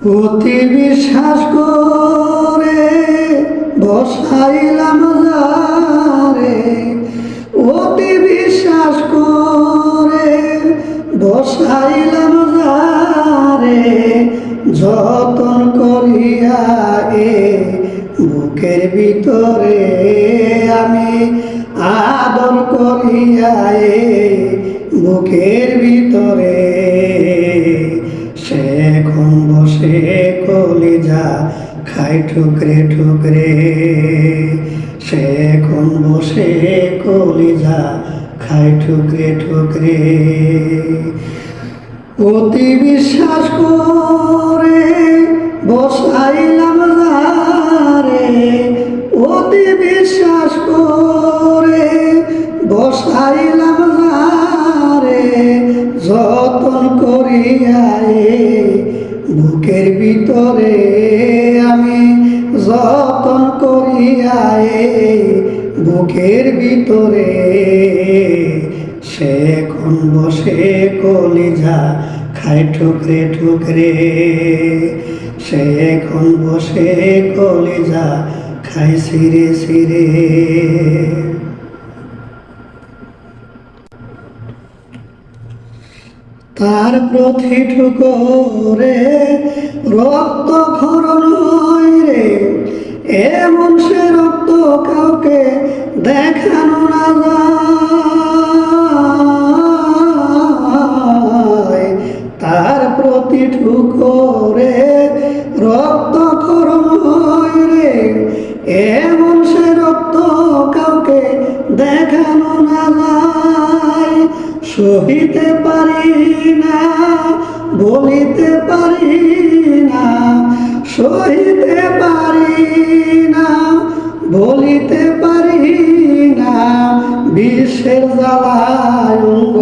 অতি বিশ্বাস করে বসাইলাম যারে। অতি বিশ্বাস করে বসাইলাম যারে। যতন করিয়া এ বুকের ভিতরে আমি আদর করিয়া এ বুকের ভিতরে সে এখন বসে কলিজা খাই ঠুকরে ঠুকরে। সে এখন বসে কলিজা খাই ঠুকরে ঠুকরে। অতি বিশ্বাস করে বসাইলাম যারে অতি বিশ্বাস করে এ বুকের ভিতরে, সে এখন বসে কলিজা খাই ঠুকরে ঠুকরে। সে এখন বসে কলিজা খাই সিরে সিরে। তার প্রতিঠুকরে রক্ত খরণ রে, এমন সে রক্ত কাউকে দেখানো না যায়। তার প্রতিঠুকরে রক্ত খরণ হয় রে। এমন সে রক্ত কাউকে দেখানো না যায়। সহিতে পারি না, বলিতে পারি না, সহিতে পারি না। বলিতে পারি না বিশ্বের জ্বালায় অঙ্গ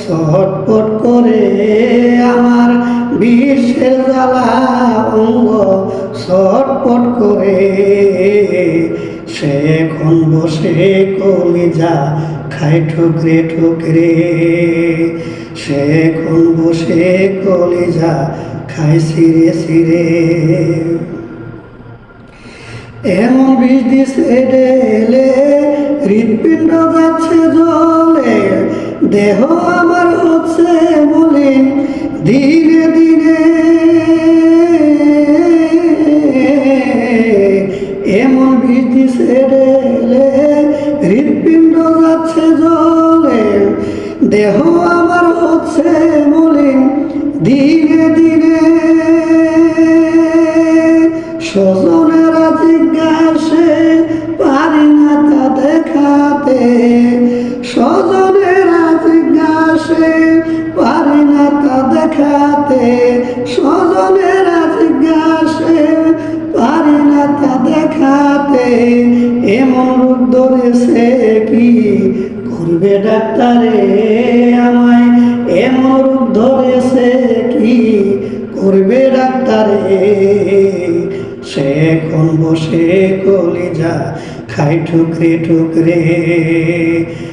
ছটপট করে আমার বিশ্বের জ্বালা অঙ্গ করে। সে এখন বসে কলিজা খাই ঠুকরে ঠুকরে। সে এখন বসে কলিজা খাই সিরে সিরে। এমন যাচ্ছে জলে দেহ আমার তা দেখাতে স্বজনেরা জিজ্ঞাসে পারি না তা দেখাতে। এমন রূপ ধরেছে কি করবে ডাক্তারে আমায়? এমন রূপ ধরেছে কি করবে ডাক্তারে? সে এখন বসে কলিজা খাই ঠুকরে ঠুকরে।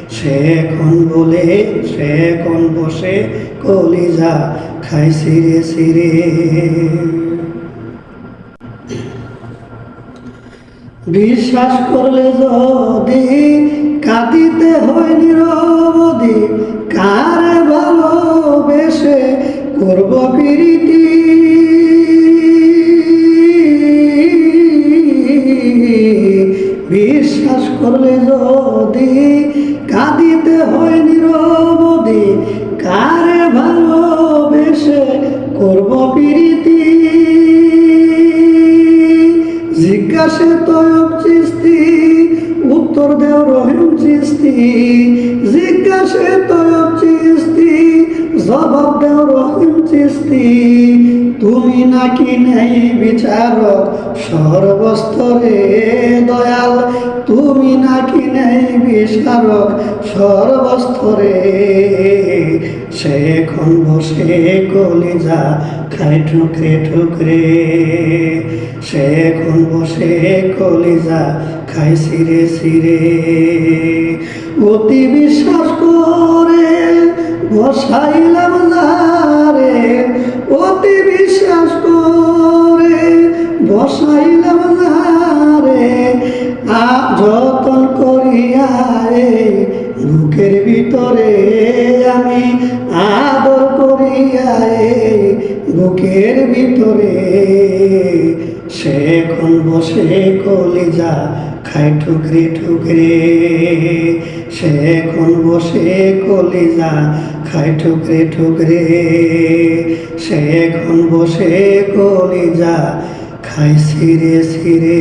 সে এখন বলে, সে এখন বসে কলিজা খাই সিরে সিরে। বিশ্বাস করলে যদি কাঁদিতে হয় নিরবধি ভালোবেসে করব প্রীতি। জিজ্ঞাসে তয়ব চিস্তি, উত্তর দেও রহিম চিস্তি। জিজ্ঞাসে তয়ব চিস্তি, জবাব দেও রহিম চিস্তি। তুমি নাকি নেই বিচারক সর্বস্তরে। নেই বিস্তারক সর্বস্তরে। সে এখন বসে কলিজা খাই ঠুকরে ঠুকরে। সে এখন বসে কলিজা খাই সিরে সিরে। অতি বিশ্বাস করে বসাইলাম রে অতি বিশ্বাস করে বসাইলাম রে আ, যত আয়ে বুকের ভিতরে আমি আদর করি আয়ে বুকের ভিতরে। সে এখন বসে কলিজা খায় ঠুকরে ঠুকরে। সে এখন বসে কলিজা খায় ঠুকরে ঠুকরে। সে এখন বসে কলিজা খায় সিরে সিরে।